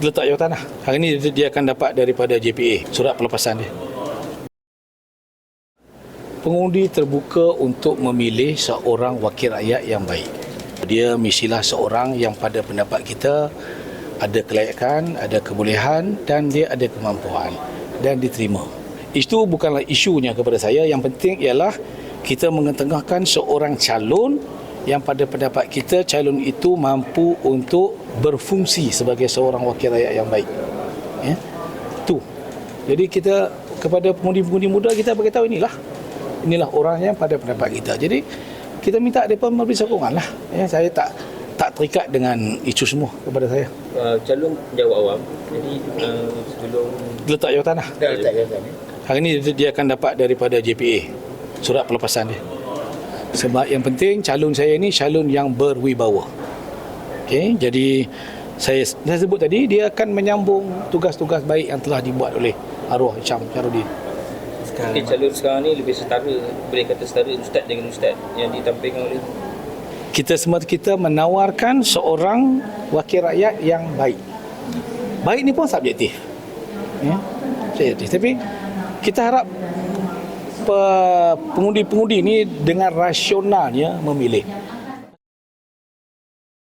letak jawatan lah. Hari ini dia- akan dapat daripada JPA, surat pelepasan dia. Pengundi terbuka untuk memilih seorang wakil rakyat yang baik. Dia mestilah seorang yang pada pendapat kita ada kelayakan, ada kebolehan dan dia ada kemampuan dan diterima. Itu bukanlah isunya kepada saya. Yang penting ialah kita mengetengahkan seorang calon yang pada pendapat kita calon itu mampu untuk berfungsi sebagai seorang wakil rakyat yang baik. Ya. Tu. Jadi kita kepada pengundi-pengundi muda kita beritahu inilah. Inilah orang yang pada pendapat kita. Jadi kita minta mereka memberi sokongan lah. Ya, saya tak tak terikat dengan isu semua kepada saya. uh, calon jawab awam. Jadi uh, sebelum Letak jawatan lah. letak jawatan ni. Hari ini dia akan dapat daripada JPA surat pelepasan dia. Sebab yang penting calon saya ini calon yang berwibawa. Okey, jadi saya saya sebut tadi dia akan menyambung tugas-tugas baik yang telah dibuat oleh arwah Syam Syarudin. Mungkin calon sekarang ni lebih setara, boleh kata setara ustaz dengan ustaz yang ditampilkan oleh Kita semua kita menawarkan seorang wakil rakyat yang baik. Baik ni pun subjektif. Ya. Subjektif. Tapi kita harap pengundi-pengundi ni dengan rasionalnya memilih.